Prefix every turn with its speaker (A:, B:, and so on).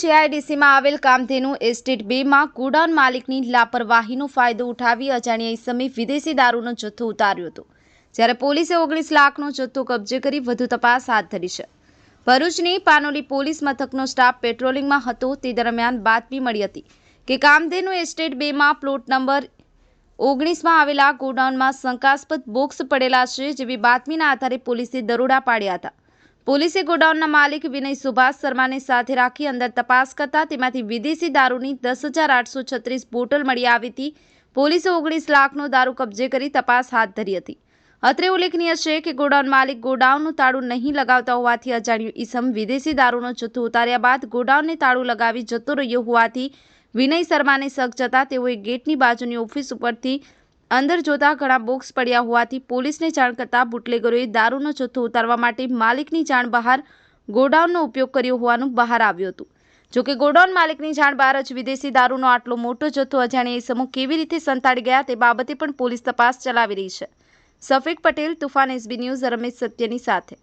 A: જીઆઈડીસીમાં આવેલ કામધેનુ એસ્ટેટ બેમાં ગોડાઉન માલિકની લાપરવાહીનો ફાયદો ઉઠાવી અજાણ્યા ઇસમે વિદેશી દારૂનો જથ્થો ઉતાર્યો હતો. જ્યારે પોલીસે ઓગણીસ લાખનો જથ્થો કબજે કરી વધુ તપાસ હાથ ધરી છે. ભરૂચની પાનોલી પોલીસ મથકનો સ્ટાફ પેટ્રોલિંગમાં હતો. તે દરમિયાન બાતમી મળી હતી કે કામધેનુ એસ્ટેટ બેમાં પ્લોટ નંબર ઓગણીસમાં આવેલા ગોડાઉનમાં શંકાસ્પદ બોક્સ પડેલા છે જેવી બાતમીના આધારે પોલીસે દરોડા પાડ્યા હતા. પોલીસે ગોડાઉનના માલિક વિનય સુભાષ શર્માને સાથે રાખી અંદર તપાસ કરતા તેમાંથી વિદેશી દારૂની દસ હજાર આઠસો છત્રીસ બોટલ મળી આવી હતી. પોલીસે ઓગણીસ લાખનો દારૂ કબજે કરી તપાસ હાથ ધરી હતી. અત્રે ઉલ્લેખનીય છે કે ગોડાઉન માલિક ગોડાઉનનું તાળું નહીં લગાવતા હોવાથી અજાણ્યું ઈસમ વિદેશી દારૂનો જથ્થો ઉતાર્યા બાદ ગોડાઉનને તાળું લગાવી જતો રહ્યો હોવાથી વિનય શર્માને શક જતા તેઓએ ગેટની બાજુની ઓફિસ ઉપરથી અંદર જોતા ઘણા બોક્સ પડ્યા હોવાથી પોલીસને જાણ કરતા બુટલેગરોએ દારૂનો જથ્થો ઉતારવા માટે માલિકની જાણ બહાર ગોડાઉનનો ઉપયોગ કર્યો હોવાનું બહાર આવ્યું હતું. જોકે ગોડાઉન માલિકની જાણ બહાર જ વિદેશી દારૂનો આટલો મોટો જથ્થો અજાણ્યા સમૂહ કેવી રીતે સંતાડી ગયા તે બાબતે પણ પોલીસ તપાસ ચલાવી રહી છે. સફીક પટેલ, તુફાન એસબી ન્યૂઝ, રમેશ સત્યની સાથે.